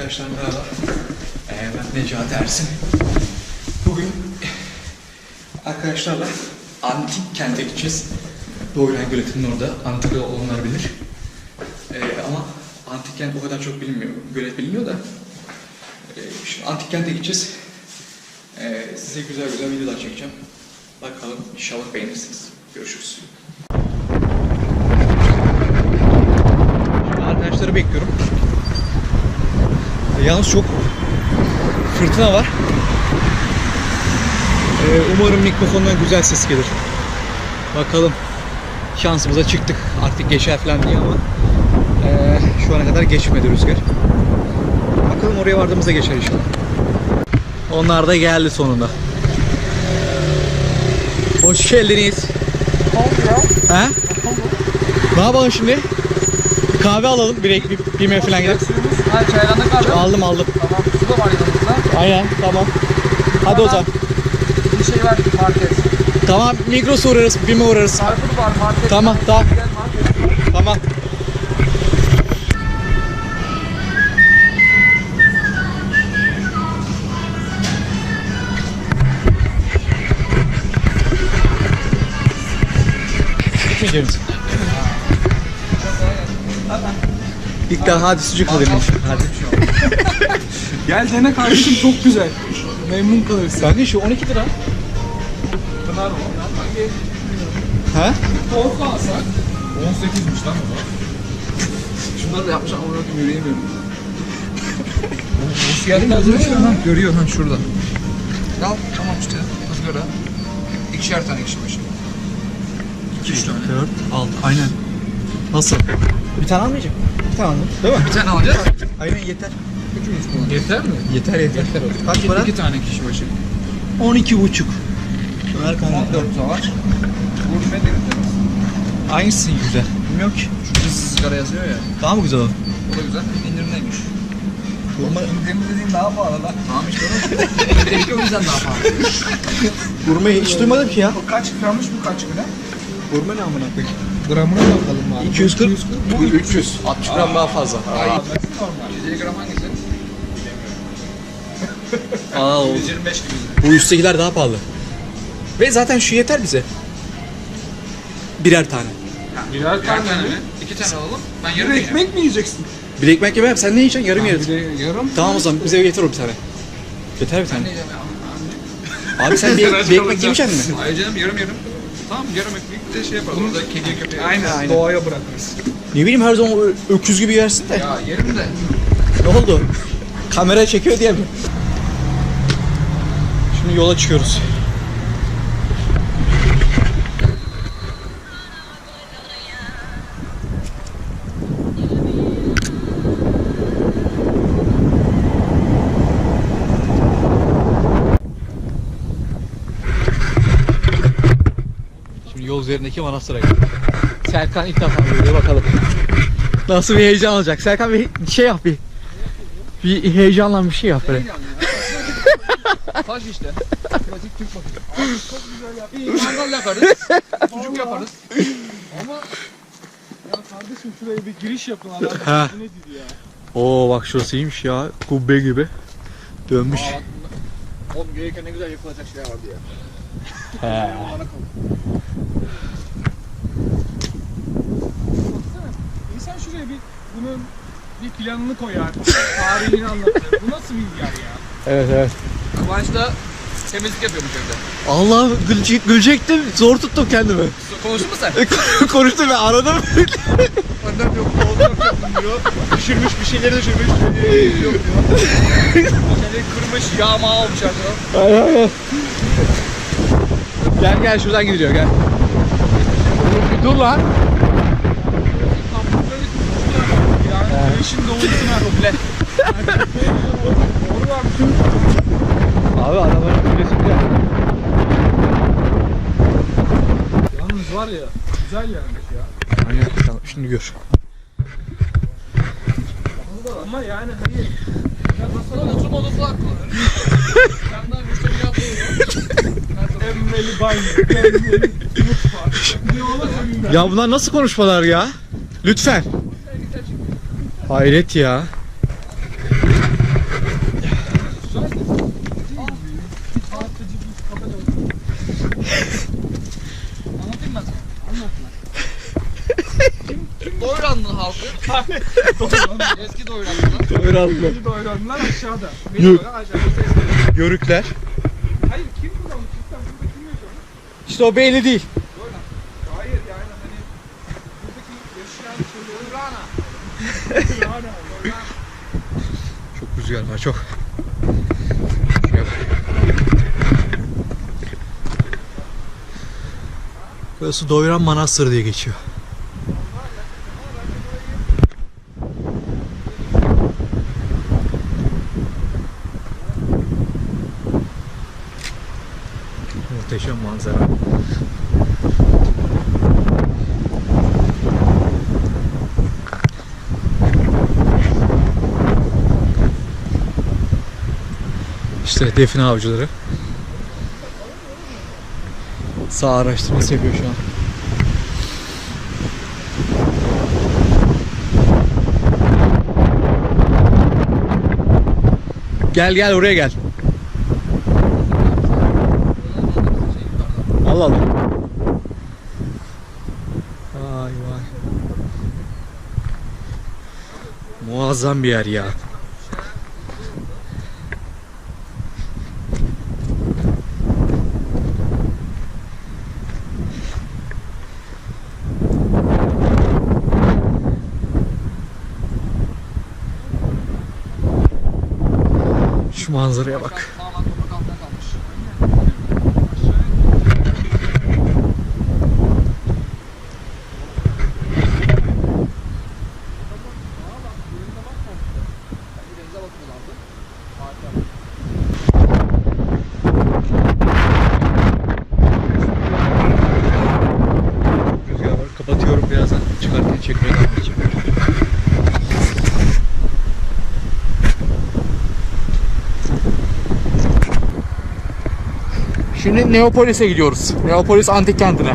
Arkadaşlar merhaba. Ee, ben Necati Ersin. Bugün arkadaşlarla antik kente gideceğiz. Doğuyan Göleti'nin orada. Antika olanlar bilir. Ee, ama antik kent o kadar çok bilinmiyor. Gölet biliniyor da. Ee, şimdi antik kente gideceğiz. Ee, size güzel güzel videolar çekeceğim. Bakalım inşallah beğenirsiniz. Görüşürüz. Şimdi arkadaşları bekliyorum. Yalnız çok fırtına var. Ee, umarım mikrofondan güzel ses gelir. Bakalım. Şansımıza çıktık. Artık geçer falan diye ama ee, şu ana kadar geçmedi rüzgar. Bakalım oraya vardığımızda geçer inşallah. Onlar da geldi sonunda. Hoş geldiniz. He? Ne yapalım şimdi? Kahve alalım. Bir, bir, bir meyve falan gidelim. Ha çaylandık abi. Aldım aldım. Tamam su da var yanımızda. Aynen tamam. Hadi o zaman. Bir şey var market. Tamam Migros'a uğrarız, BİM'e uğrarız. Carrefour var market. Tamam tamam Gel market. tamam. Gitmeyecek İlk daha hadi sucuk alayım. Hadi. Gel dene kardeşim çok güzel. Memnun kalırsın. Kanka şu 12 lira. Pınar mı? He? Tavuk alsak. 18'miş lan o da. Şunları da yapmış ama bakayım yürüyemiyorum. Fiyatını hazırlıyor ha. Görüyor ha şurada. Al tamam işte ızgara. İkişer tane kişi başı. 2-3 tane. 4, 6. Aynen. Nasıl? Bir tane almayacak. Bir tane aldım. Değil mi? Bir tane alacağız. Aynen yeter. Üçümüz kullanacağız. Yeter mi? Yeter yeter. Yeter olur. Kaç para? İki tane kişi başı. 12 buçuk. Ömer kanka. 14 da var. Gurme de güzel. Hangisi güzel? Bilmiyorum ki. Şurada ızgara yazıyor ya. Daha mı güzel o? O da güzel. İndirimdeymiş. Gurme, İndirim dediğin daha pahalı lan. Tamam işte o. İndirim o yüzden daha pahalı. gurme hiç duymadım ki ya. Bu kaç grammış bu kaç gram? Gurme ne amına koyayım? Gramına bakalım abi. 240. Bu 300. 60 gram daha fazla. Ay, normal. 150 gram hangisi? Aa, o. 125 gibi. Bu üsttekiler daha pahalı. Ve zaten şu yeter bize. Birer tane. Birer tane mi? İki tane alalım. Ben yarım yiyeceğim. Ekmek mi yiyeceksin? Bir ekmek yemem. Sen ne yiyeceksin? Yarım Bir de yarım. Tamam o zaman bize getir o bir tane. Yeter bir Ben tane. ne yiyeceğim ya? Abi sen bir, bir ekmek yemeyecek misin? Hayır canım yarım yarım. Tamam yarım ekmek de şey yaparız. Bunu da kediye köpeğe. Aynen, Aynen. doğaya bırakırız. Ne bileyim her zaman ö- öküz gibi yersin de. Ya yerim de. Ne oldu? Kamera çekiyor diye mi? Şimdi yola çıkıyoruz. Üzerindeki manastıra geldik. Serkan ilk defa görüyor bakalım. Nasıl bir heyecan olacak? Serkan bir şey yap bir. Bir heyecanlan bir şey yap böyle. Taş işte. Pratik Türk bakışı. Abi çok güzel yap. İyi mangal yaparız. Sucuk yaparız. Ama ya kardeşim şuraya bir giriş yapın adam. Ha. Bu nedir ya? Oo bak şurası iyiymiş ya. Kubbe gibi. Dönmüş. Aa, Oğlum gelirken ne güzel yapılacak şeyler vardı ya. He. Şuraya bir bunun bir planını koyar. Tarihini anlatır. Bu nasıl bir yer ya? Evet evet. Kıvanç da temizlik yapıyormuş evde. Allah gülecek, gülecektim. Zor tuttum kendimi. Konuştun mu sen? Konuştum ben aradım. Annem yok, oğlum yok yaptım diyor. Düşürmüş bir şeyleri düşürmüş. Ee, yok diyor. Şeyleri kırmış, yağma olmuş arkadan. Ay, ay, ay. gel gel şuradan gidiyor gel. Dur lan. Tutmuşlar. Yani güneşin doğusuna ruble. Doğru Abi adamların kulesi güzel. Yalnız var ya güzel yermiş ya. Aynen tamam şimdi gör. Ama yani hayır. Ya nasıl. Yandan müşteri emmeli banyo, mutfak. Ya bunlar nasıl konuşmalar ya? Lütfen. Hayret ya. Rahatlıcı bir kafa dönüyor. Anlatayım ben sana. Anlat lan. Doyranlı halkı. Eski Doyranlılar. Öğrendim. Önce doyuranlar aşağıda. Yok. Yörükler. Hayır kim burada? İşte o belli değil. Çok rüzgar var çok. Burası Doyran Manastırı diye geçiyor. Muhteşem manzara. İşte define avcıları. Sağ araştırması yapıyor şu an. Gel gel oraya gel. Allah Allah. Vay vay. Muazzam bir yer ya. Şu manzaraya bak. Kapatıyorum birazdan. Çıkarken çekmeye Şimdi Neapolis'e gidiyoruz. Neapolis antik kentine.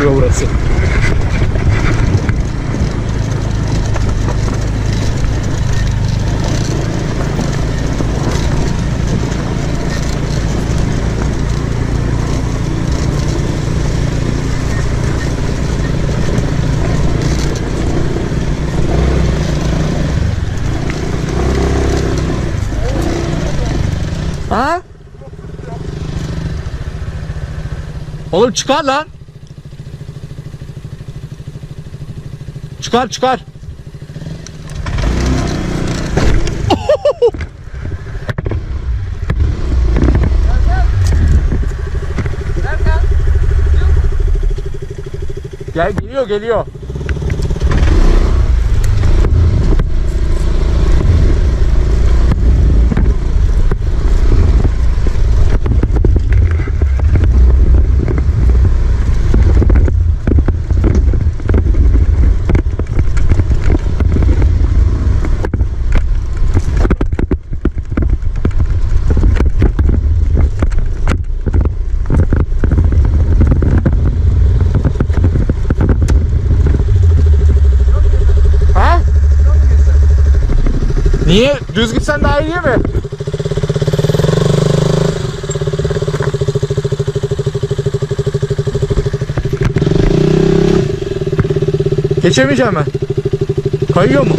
Zorluyor burası. Ha? Oğlum çıkar lan. Çıkar çıkar. Gel geliyor geliyor. Ha? Niye? Düz gitsen daha iyi mi? Geçemeyeceğim ben. Kayıyor mu?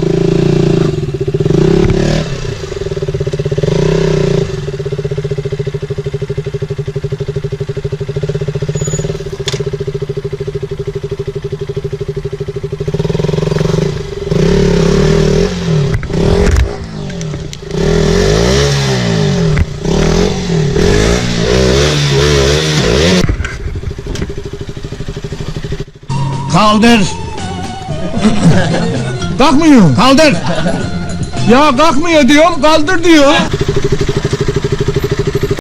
Kaldır. Kalkmıyor. Kaldır. Ya kalkmıyor diyorum kaldır diyor.